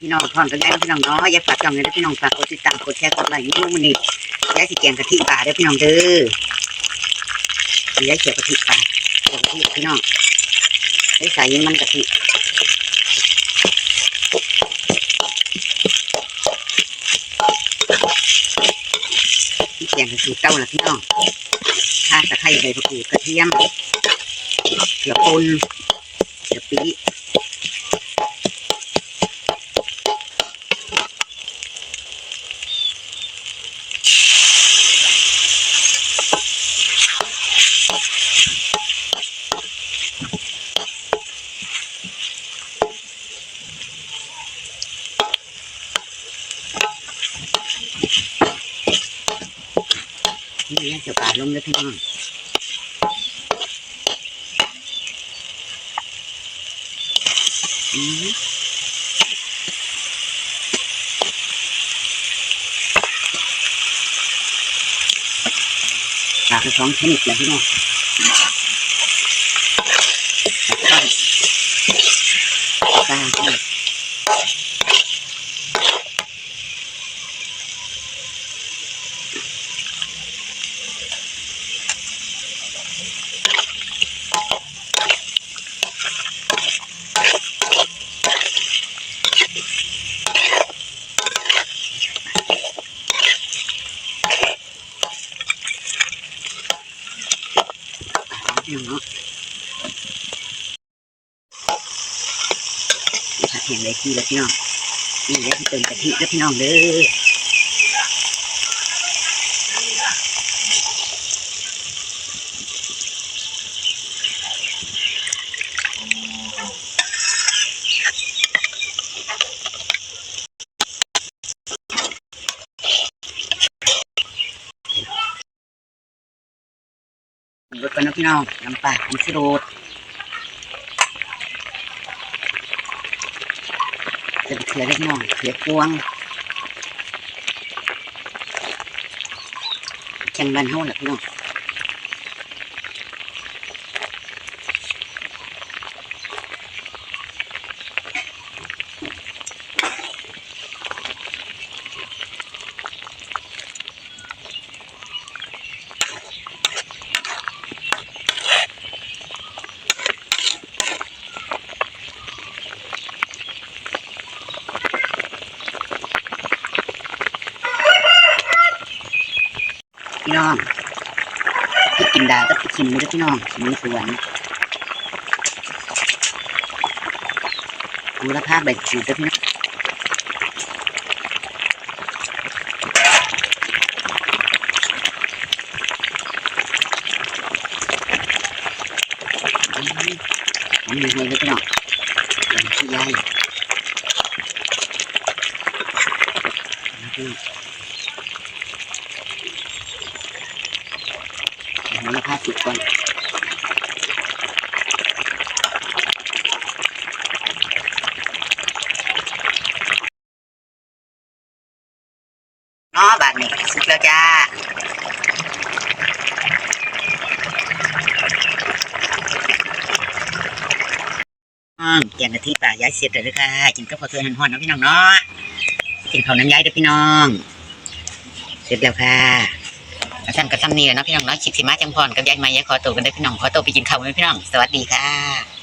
พี่น้องพร้อมกันแล้วพี่น้องเนาะอย่าฝากจองเลยนะพี่น้องฝากกดติดตามกดแชร์กดไลค์ลูกมันนี่ยายสิแกงกะทิป่าเด้อพี่น้องเด้อยายเขียวกะทิป่าเขียวกะทิพี่น้องได้ใส่มันกะทิพี่แกงกะทิเต้าละพี่น้องข่าตะไคร้ใบมะกรูดกระเทียมเกลือป่นเกลือปี นี่ยังจะปลาลงเลยพี่น้องปลากระสองชนิดเลยพี่น้องปลาปลาปลาพี่น้ อยู่เนาะผัดแห้งเลยทีแล้วพี่น้องนี่แล้วที่เป็นกะทิแล้วพี่น้องเด้อ รถกันนะพี่น้องน้ำปลาน้ำชิโรดจะเขือเล็กน้อยเขือกวงแข็งบันเท่าแหละพี่น้อง พี่น้องพี่กินดาก็พี่กินมือพี่น้องมือสวนมูลค่าใบจูดเด้อพี่น้องอืมอันนี้เลยเด้อพี่น้องอันนี้ที่ พี่มูลค่าสิบก่อนเนาะบาทนี้สุดแล้วจ้าอืมแกงกะทิป่าย้ายเสร็จแล้วเด้อค่ะกินกับข้าวสวยหันหอนนะพี่น้องเนาะกินข้าวน้ำย้ายเด้อพี่น้อง เสร็จแล้วค่ะ แล้วท่านก็ทำนี่แหละเนาะพี่น้องเนาะชิดสิมาจังพรกับยายมาย้ายขอตัวกันเด้อพี่น้องขอตัวไปกินข้าวกันพี่น้องสวัสดีค่ะ